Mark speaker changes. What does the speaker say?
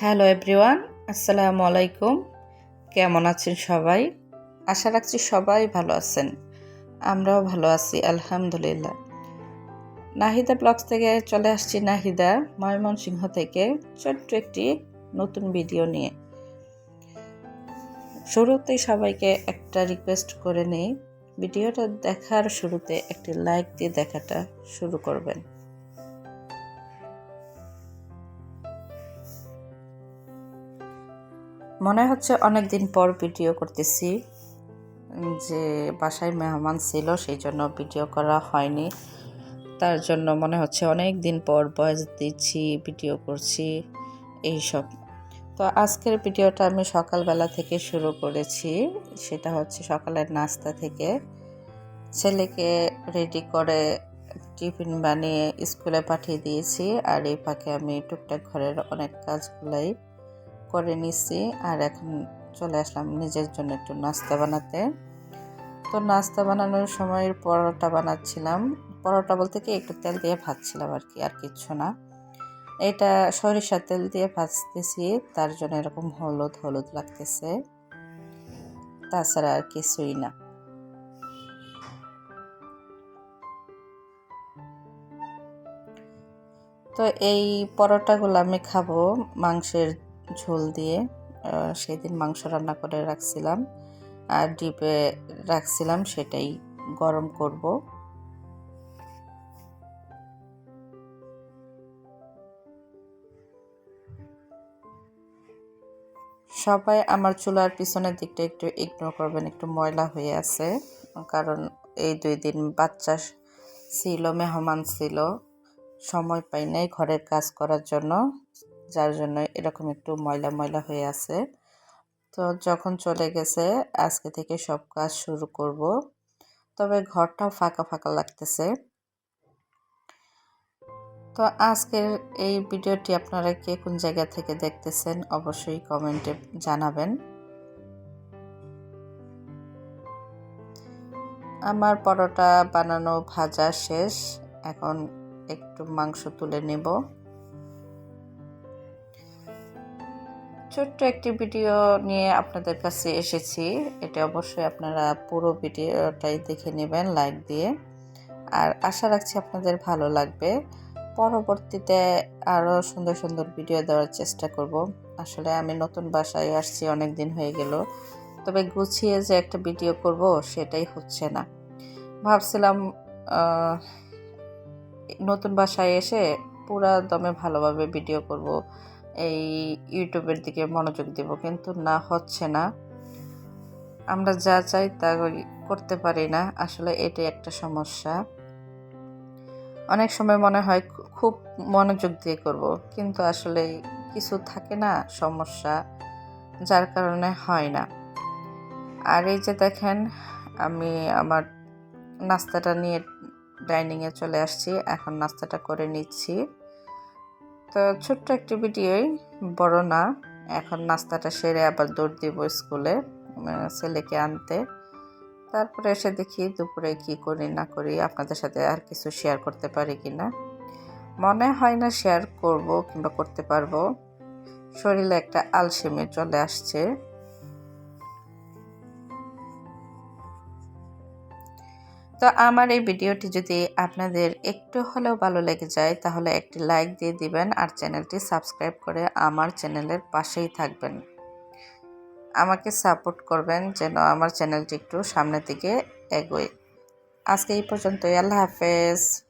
Speaker 1: Hello everyone, আসসালামু আলাইকুম। কেমন আছেন সবাই? আশা রাখছি সবাই ভালো আছেন। আমরাও ভালো আছি, আলহামদুলিল্লাহ। নাহিদা ব্লগস থেকে চলে আসছি নাহিদা ময়মনসিংহ থেকে ছোট্ট একটি নতুন ভিডিও নিয়ে। শুরুতেই সবাইকে একটা রিকোয়েস্ট করে নিই, ভিডিওটা দেখার শুরুতে একটি লাইক দিয়ে দেখাটা শুরু করবেন। মনে হচ্ছে অনেক দিন পর ভিডিও করতেছি, যে বাসায় মেহমান ছিল, সেই জন্য ভিডিও করা হয়নি। তার জন্য মনে হচ্ছে অনেক দিন পর বয়স দিচ্ছি, ভিডিও করছি, এইসব। তো আজকের ভিডিওটা আমি সকালবেলা থেকে শুরু করেছি। সেটা হচ্ছে সকালের নাস্তা থেকে। ছেলেকে রেডি করে টিফিন বানিয়ে স্কুলে পাঠিয়ে দিয়েছি, আর এই ফাঁকে আমি টুকটাক ঘরের অনেক কাজগুলাই করে নিছি আর এখন চলে আসলাম নিজের জন্য একটু নাস্তা বানাতে। তো নাস্তা বানানোর সময় পরোটা বানাচ্ছিলাম। পরোটা বলতে কি একটু তেল দিয়ে ভাজছিলাম আর কি, আর কিচ্ছু না। এটা সরিষার তেল দিয়ে ভাজতেছি, তার জন্য এরকম হলুদ হলুদ লাগতেছে। তাছাড়া আর কিছুই না। তো এই পরোটাগুলো আমি খাব মাংসের ঝোল দিয়ে সেদিন মাংস রান্না করে রাখছিলাম। আর ডিপে রাখছিলাম সেটাই গরম করব। সবাই আমার চুলার পিছনের দিকটা একটু ইগনোর করবেন, একটু ময়লা হয়ে আছে। কারণ এই দুই দিন বাচ্চা ছিল, মেহমান ছিল, সময় পাই নাই ঘরের কাজ করার জন্য। যার জন্য এরকম একটু ময়লা ময়লা হয়ে আছে। তো যখন চলে গেছে, আজকে থেকে সব কাজ শুরু করব। তবে ঘরটাও ফাঁকা ফাঁকা লাগতেছে। তো আজকের এই ভিডিওটি আপনারা কে কোন জায়গা থেকে দেখতেছেন অবশ্যই কমেন্টে জানাবেন। আমার পরোটা বানানো ভাজা শেষ। এখন একটু মাংস তুলে নেব। ছোট্ট একটি ভিডিও নিয়ে আপনাদের কাছে এসেছি। এটা অবশ্যই আপনারা পুরো ভিডিওটাই দেখে নেবেন, লাইক দিয়ে। আর আশা রাখছি আপনাদের ভালো লাগবে। পরবর্তীতে আরও সুন্দর সুন্দর ভিডিও দেওয়ার চেষ্টা করব। আসলে আমি নতুন বাসায় আসছি অনেক দিন হয়ে গেল। তবে গুছিয়ে যে একটা ভিডিও করব, সেটাই হচ্ছে না। ভাবছিলাম নতুন বাসায় এসে পুরা দমে ভালোভাবে ভিডিও করব। এই ইউটিউবের দিকে মনোযোগ দেব, কিন্তু না, হচ্ছে না। আমরা যা চাই তা করতে পারি না, আসলে এটাই একটা সমস্যা। অনেক সময় মনে হয় খুব মনোযোগ দিয়ে করব, কিন্তু আসলে কিছু থাকে না, সমস্যা, যার কারণে হয় না। আর এই যে দেখেন, আমি আমার নাস্তাটা নিয়ে ডাইনিংয়ে চলে আসছি, এখন নাস্তাটা করে নিচ্ছি। তো ছোট্ট একটি ভিডিওই বড় না। এখন নাস্তাটা সেরে আবার দৌড় দিব স্কুলে ছেলেকে আনতে। তারপরে এসে দেখি দুপুরে কি করি না করি, আপনাদের সাথে আর কিছু শেয়ার করতে পারি কি না। মনে হয় না শেয়ার করব কিংবা করতে পারব। শরীরে একটা আলসেমি চলে আসছে। তো আমার এই ভিডিওটি যদি আপনাদের একটু হলেও ভালো লেগে যায়, তাহলে একটি লাইক দিয়ে দিবেন আর চ্যানেলটি সাবস্ক্রাইব করে আমার চ্যানেলের পাশেই থাকবেন। আমাকে সাপোর্ট করবেন যেন আমার চ্যানেলটি একটু সামনের দিকে এগোয়। আজকে এই পর্যন্তই। আল্লাহ হাফেজ।